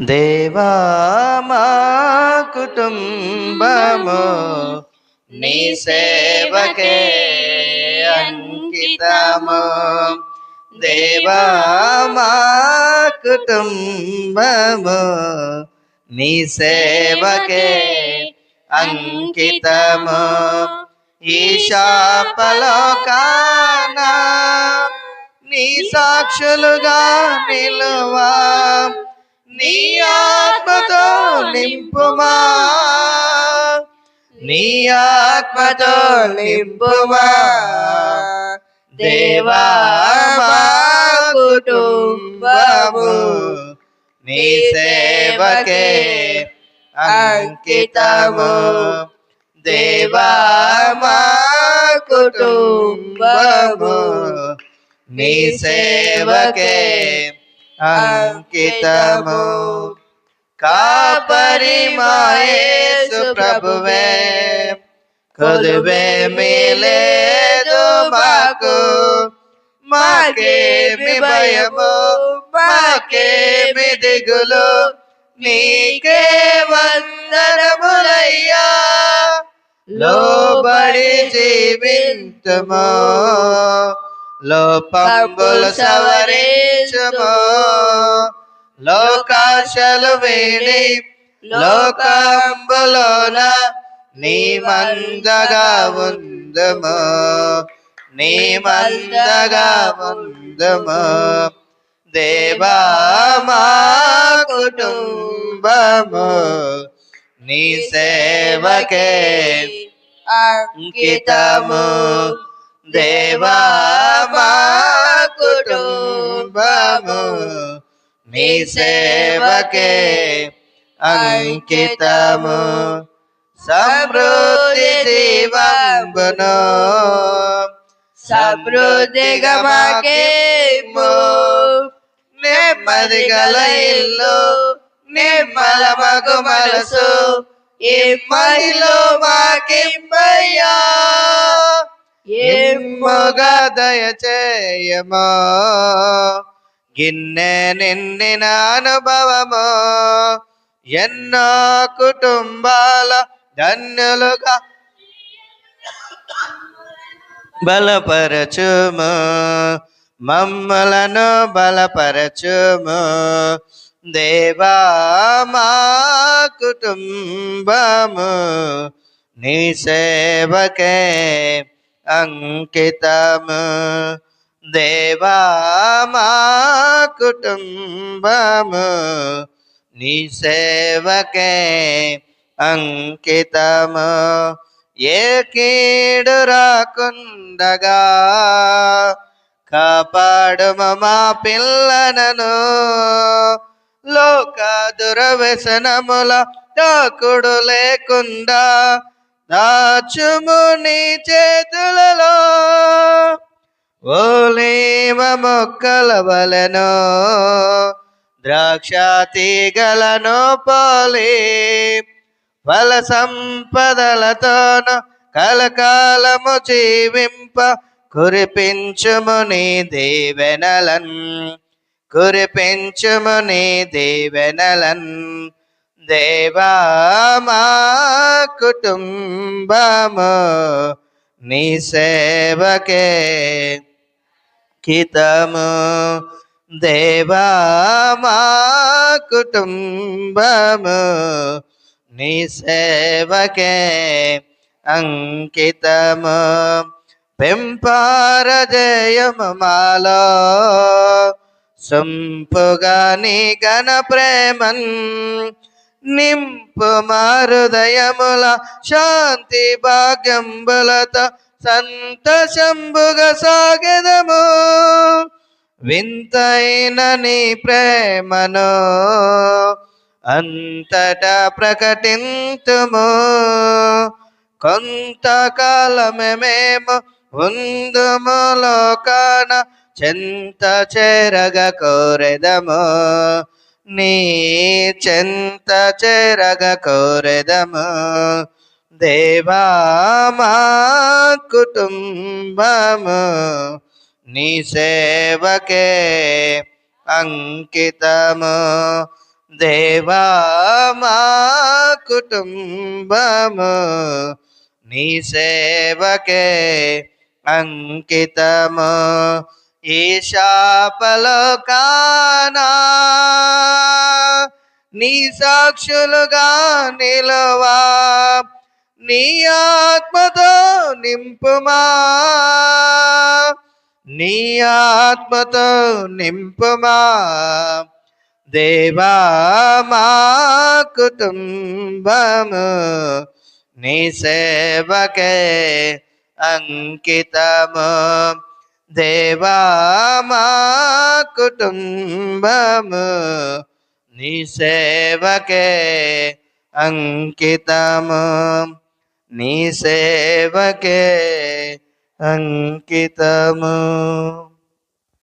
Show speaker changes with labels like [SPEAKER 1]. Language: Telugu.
[SPEAKER 1] దేవా మా కుటుంబము నీ సేవకే అంకితము. దేవా మా కుటుంబము నీ సేవకే అంకితము. ఈ నీ సాక్షులుగా నిలువా. నీ ఆత్మతో నింపుమా? నీ ఆత్మతో నింపుమా? దేవా కుటుంబము నీ సేవకే అంకితము. దేవా కుటుంబము నీ సేవకే అంకితము కాపరి మాయేసు ప్రభువే కొదువే మేలేదు మాకు మాకేమి భయము మాకేమి దిగులు నీకే వందనములయ్యా లోబడి జీవించము లోపంబులు సవరించము. లోకాశలు వేడి లోకంబులోన నీ మందగా ఉందము. నీ మందగా ఉందము. దేవా మా కుటుంబము నీ సేవకే అంకితము. దేవా మా కుటుంబము నీ సేవకే అంకితము. సమృద్ధి జీవంబును సమృద్ధిగా మాకేమో నెమ్మది గల ఇల్లు నిమ్మల మగు మనసు ఇమ్మడిలో మాకిమ్మయ్యా ఎమ్మగా దయచేయమో గిన్నె నిండిన అనుభవము? ఎన్నో కుటుంబాల ధన్యులుగా బలపరచుము? మమ్మలను బలపరచుము? దేవా మా కుటుంబము నీ సేవకే అంకితము. దేవా మా కుటుంబము నీ సేవకే అంకితము. ఏ కీడు రాకుండగా కాపాడుమ మా పిల్లనను. లోక దురవ్యసనముల తాకుడు లేకుండా దాచుము నీ చేతులలో ఓలేవ మొక్కల వలెను ద్రాక్ష తీగలను పోలి ఫల సంపదలతోను కలకాలము జీవింప కురిపించుము నీ దేవెనలన్ కురిపించుము నీ దేవెనలన్. దేవా మా కుటుంబము నీ సేవకే కితము. దేవా మా కుటుంబము నీ సేవకే అంకితము. పెంపారజయము మాలో సొంపుగా నీ గణ ప్రేమన్ నింపు మారుదయముల శాంతి భాగ్యంబులతో సంతోషంబుగా సాగదము. వింతైన నీ ప్రేమను అంతటా ప్రకటింతుము. కొంతకాలమే మేము ఉందుము లోకాన చెంత చెరగ కోరెదము. నీ చెంత చెరగ కోరెదము. దేవా మా కుటుంబము నీ సేవకే అంకితము. దేవా మా కుటుంబము నీ సేవకే అంకితము. ఈ నీ సాక్షులుగా నిలవా నీ ఆత్మతో నింపుమా నీ ఆత్మతో నింపుమా. దేవా మా కుటుంబము నీ సేవకే అంకితము. దేవా మా కుటుంబము నీ సేవకే అంకితము. నీ సేవకే అంకితము.